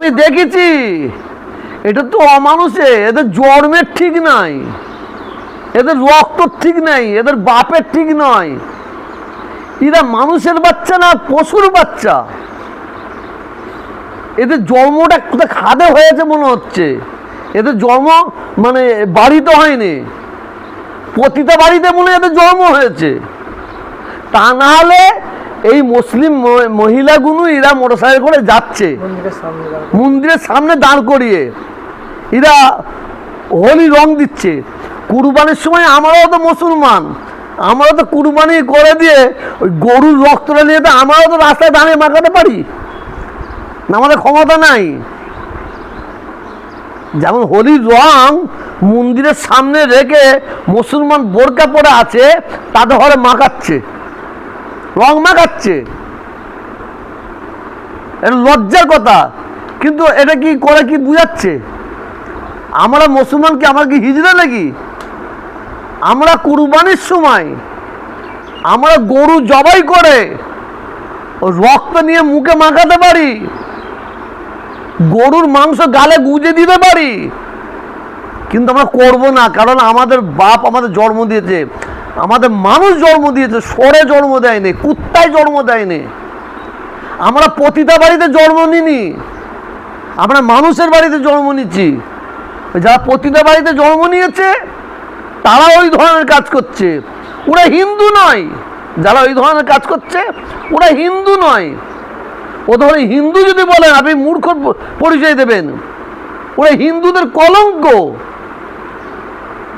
আমি দেখেছি। এটা তো অমানুষে, এদের জন্মের ঠিক নাই। এদের রক্ত ঠিক নাই, এদের বাপের ঠিক নয়। এরা মানুষের বাচ্চা না পশুর বাচ্চা। এদের জন্মটা কোথায় খাদে হয়েছে মনে হচ্ছে। এদের জন্ম মানে বাড়িতে হয়নি। প্রতিটা বাড়িতে মনে এদের জন্ম হয়েছে। তা না হলে এই মুসলিম মহিলাগুলো এরা মোটরসাইকেল করে যাচ্ছে। মন্দিরের সামনে দাঁড় করিয়ে। এরা হোলি রং দিচ্ছে। কুরবানির সময় আমরাও তো মুসলমান। আমরাও তো কুরবানি করে দিয়ে ওই গরুর রক্তটা নিয়ে তো আমরাও তো রাস্তায় দাঁড়িয়ে মাখাতে পারি। না আমাদের ক্ষমতা নাই। যেমন হোলির রং মন্দিরের সামনে রেখে মুসলমান বোরকা পরে আছে তাদের ঘরে মাখাচ্ছে। রং মাখাচ্ছে। এটা লজ্জার কথা। কিন্তু এটা কি করে কি বুঝাচ্ছে? আমরা মুসলমান কি আমরা কি হিজড়া নাকি? আমরা কুরবানির সময় আমরা গরু জবাই করে রক্ত নিয়ে মুখে মাখাতে পারি, গরুর মাংস গালে গুজে দিতে পারি। কিন্তু আমরা করব না, কারণ আমাদের বাপ আমাদের জন্ম দিয়েছে। আমাদের মানুষ জন্ম দিয়েছে সরে জন্ম দেয়নি, কুত্তায় জন্ম দেয়নি। আমরা প্রতিটা বাড়িতে জন্ম নিনি আমরা মানুষের বাড়িতে জন্ম নিচ্ছি। যারা প্রতিটা বাড়িতে জন্ম নিয়েছে, তারা ওই ধরনের কাজ করছে। ওরা হিন্দু নয়, যারা ওই ধরনের কাজ করছে, ওরা হিন্দু নয়। ও ধরে হিন্দু যদি বলেন, আপনি মূর্খ পরিচয় দেবেন। ওরা হিন্দুদের কলঙ্ক।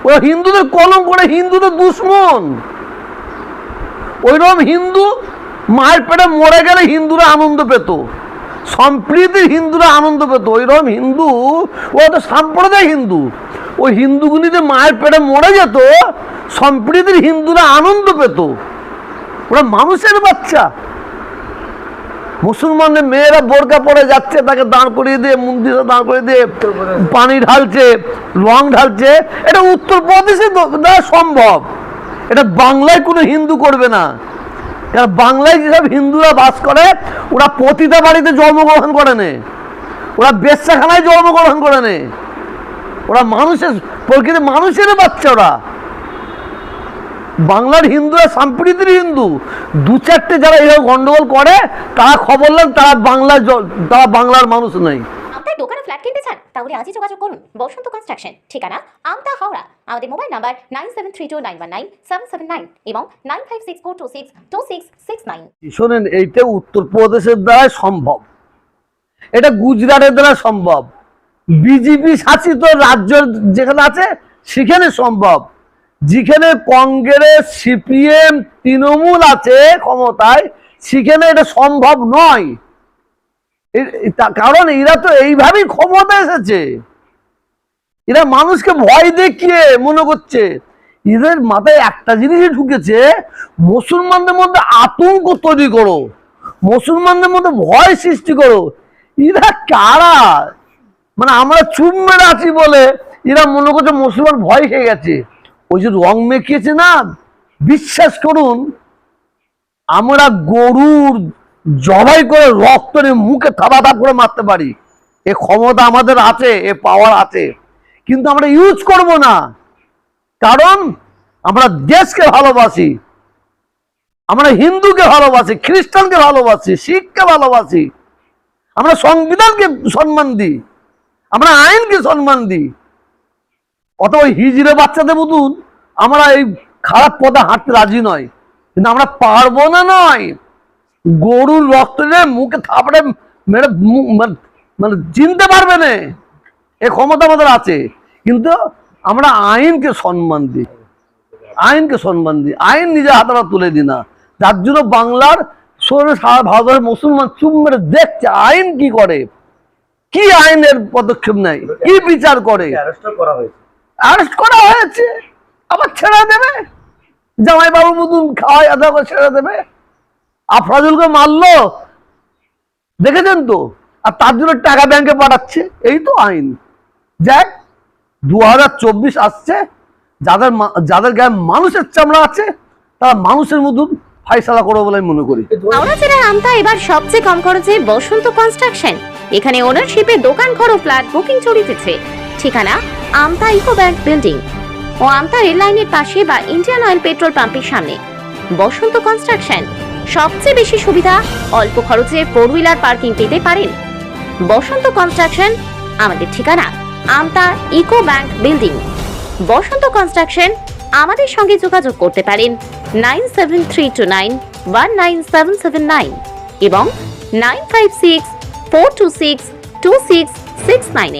ওরা হিন্দুদের কলম করে হিন্দুদের দুশ্মন। ওইরকম হিন্দু মায়ের পেটে মরে গেলে হিন্দুরা আনন্দ পেত। সম্প্রীতির হিন্দুরা আনন্দ পেত। ওইরকম হিন্দু, ও তো সাম্প্রদায়িক হিন্দু। ওই হিন্দুগুলি যে মায়ের পেটে মরে যেত, সম্প্রীতির হিন্দুরা আনন্দ পেত। ওরা মানুষের বাচ্চা। মুসলমানের মেয়েরা বোরকা পরে যাচ্ছে, তাকে দাঁড় করিয়ে দিয়ে, মন্দিরে দাঁড় করিয়ে দিয়ে পানি ঢালছে, রং ঢালছে। এটা উত্তরপ্রদেশে সম্ভব। এটা বাংলায় কোনো হিন্দু করবে না। কারণ বাংলায় যেসব হিন্দুরা বাস করে, ওরা পতিতা বাড়িতে জন্মগ্রহণ করে নে। ওরা বেশ্যাখানায় জন্মগ্রহণ করে নে। ওরা মানুষের প্রকৃতি মানুষের বাচ্চা ওরা। বাংলার হিন্দুরা সম্প্রীতির হিন্দু দু চারটে যারা এরকম গন্ডগোল করে তারা খবর নেন তারা বাংলার জ- তারা বাংলার মানুষ নেই। আপনার দোকানে ফ্ল্যাট কিনতে চান তাহলে আজই যোগাযোগ করুন। বসন্ত কনস্ট্রাকশন ঠিকানা আমতা হাওড়া। আমাদের mobile number nine seven three two nine one nine seven seven nine এবং nine five six four two six two six six nine. শোনেন এইটা উত্তরপ্রদেশের দ্বারাই সম্ভব। এটা গুজরাটের দ্বারা সম্ভব। বিজেপি শাসিত রাজ্য যেখানে আছে সেখানে সম্ভব। যেখানে কংগ্রেস, সিপিএম, তৃণমূল আছে ক্ষমতায়, সেখানে এটা সম্ভব নয়। কারণ এরা তো এইভাবেই ক্ষমতা এসেছে। এরা মানুষকে ভয় দেখিয়ে মনে করছে। এদের মাথায় একটা জিনিসই ঢুকেছে, মুসলমানদের মধ্যে আতঙ্ক তৈরি করো। মুসলমানদের মধ্যে ভয় সৃষ্টি করো। এরা কারা? মানে আমরা চুপ মেরে আছি বলে এরা মনে করছে মুসলমান ভয় খেয়ে গেছে। ওই যে রং মেখিয়েছে না, বিশ্বাস করুন, আমরা গরুর জবাই করে রক্ত মুখে থাবা করে মারতে পারি। এ ক্ষমতা আমাদের আছে, এ পাওয়ার আছে। কিন্তু আমরা ইউজ করব না। কারণ আমরা দেশকে ভালোবাসি, আমরা হিন্দুকে ভালোবাসি, খ্রিস্টানকে ভালোবাসি, শিখকে ভালোবাসি। আমরা সংবিধানকে সম্মান দিই, আমরা আইনকে সম্মান দিই। ওই হিজড়ে বাচ্চাদের মতন আমরা এই খারাপ পথে হাঁটতে রাজি নয়। কিন্তু আমরা পারব না নয়। গরুর রক্ত মুখে থাপড়ে মেরে মানে- মানে চিনতে পারবে না। এ ক্ষমতা আমাদের আছে। কিন্তু আমরা আইনকে সম্মান দিই। আইনকে সম্মান দিই। আইন নিজে হাতারা তুলে দিই না। যার জন্য বাংলার শহরে সারা ভারতের মুসলমান চুপ মেরে দেখছে আইন কি করে। কি আইনের পদক্ষেপ নেয়? কি বিচার করে? করা হয়েছে। অ্যারেস্ট করা হয়েছে। আবার ছেড়ে দেবে। জামাই বাবু মতন খাওয়াই আদা করে ছেড়ে দেবে। আফরাজুলকে মারলো। দেখেছেন তো? আর তার জন্য টাকা ব্যাংকে পাঠাচ্ছে। এই তো আইন। যাক দু হাজার চব্বিশ আসছে। যাদের যাদের গায়ে মানুষের চামড়া আছে, তারা মানুষের মতন ফাইসালা করো বলে মনে করি। হাওড়া জেলার আমতা এবার সবচেয়ে কম খরচে বসন্ত কনস্ট্রাকশন। এখানে ওনারশিপে দোকান ঘর ও ফ্ল্যাট বুকিং চলিতেছে। ঠিকানা আমতা ইকো ব্যাংক বিল্ডিং ও আমতা রেল লাইনের পাশে বা ইন্ডিয়ান অয়েল পেট্রোল পাম্পের সামনে। বসন্ত কনস্ট্রাকশন। সবচেয়ে বেশি সুবিধা অল্প খরচে ফোর হুইলার পার্কিং পেতে পারেন। বসন্ত কনস্ট্রাকশন আমাদের ঠিকানা Amta eco bank building. Basanta construction আমাদের সঙ্গে যোগাযোগ করতে পারেন nine seven three two nine one nine seven seven nine এবং nine five six four two six two six six nine